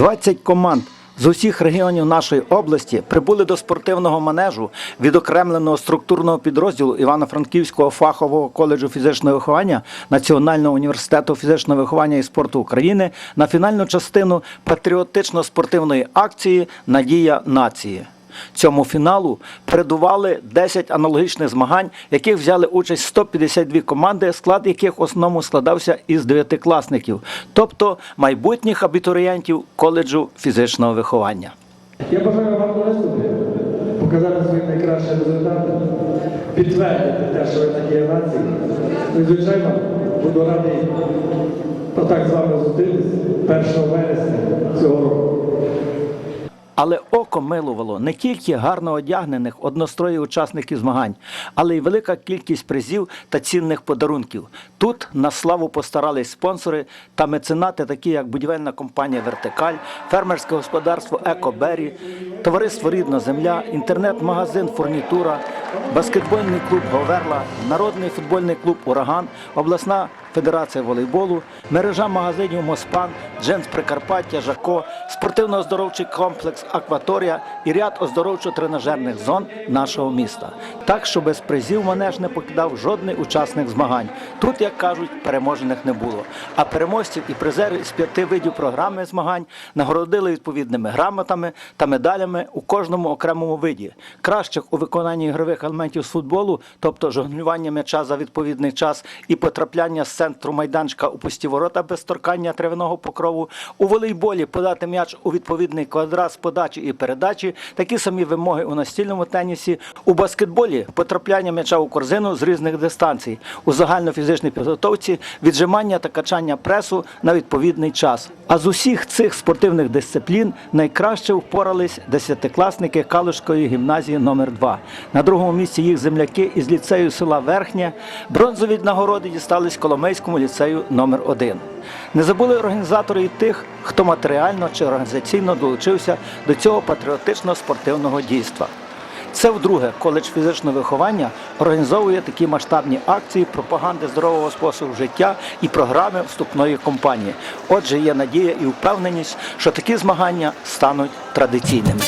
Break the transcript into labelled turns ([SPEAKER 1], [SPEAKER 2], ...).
[SPEAKER 1] 20 команд з усіх регіонів нашої області прибули до спортивного манежу відокремленого структурного підрозділу Івано-Франківського фахового коледжу фізичного виховання Національного університету фізичного виховання і спорту України на фінальну частину патріотично-спортивної акції Надія нації. Цьому фіналу передували 10 аналогічних змагань, в яких взяли участь 152 команди, склад яких в основному складався із дев'ятикласників, тобто майбутніх абітурієнтів коледжу фізичного виховання.
[SPEAKER 2] Я бажаю вам виступити, показати свої найкращі результати, підтвердити те, що ви такі нації. Ну і, звичайно, буду радий отак з вами зустрітися 1 вересня цього року.
[SPEAKER 1] Але милувало не тільки гарно одягнених одностроїв учасників змагань, але й велика кількість призів та цінних подарунків. Тут на славу постарались спонсори та меценати, такі як будівельна компанія Вертикаль, фермерське господарство Екобері, товариство Рідна Земля, інтернет-магазин Фурнітура, баскетбольний клуб Говерла, народний футбольний клуб Ураган, обласна Федерація волейболу, мережа магазинів Моспан, Дженс Прикарпаття, Жако, спортивно-оздоровчий комплекс Акваторія і ряд оздоровчо-тренажерних зон нашого міста. Так що без призів манеж не покидав жодний учасник змагань. Тут, як кажуть, переможених не було. А переможців і призерів з п'яти видів програми змагань нагородили відповідними грамотами та медалями у кожному окремому виді. Кращих у виконанні ігрових елементів з футболу, тобто жонглювання м'яча за відповідний час і потрапляння з центру майданчика у пусті ворота без торкання травяного покрову. У волейболі подати м'яч у відповідний квадрат з подачі і передачі. Такі самі вимоги у настільному тенісі. У баскетболі потрапляння м'яча у корзину з різних дистанцій. У загальнофізичній підготовці віджимання та качання пресу на відповідний час. А з усіх цих спортивних дисциплін найкраще впорались десятикласники Калушської гімназії номер 2 На другому місці їх земляки із ліцею села Верхнє. Бронзові нагороди дістались Коломейському ліцею номер 1 Не забули організатори і тих, хто матеріально чи організаційно долучився до цього патріотично-спортивного дійства. Це вдруге коледж фізичного виховання організовує такі масштабні акції пропаганди здорового способу життя і програми вступної кампанії. Отже, є надія і впевненість, що такі змагання стануть традиційними.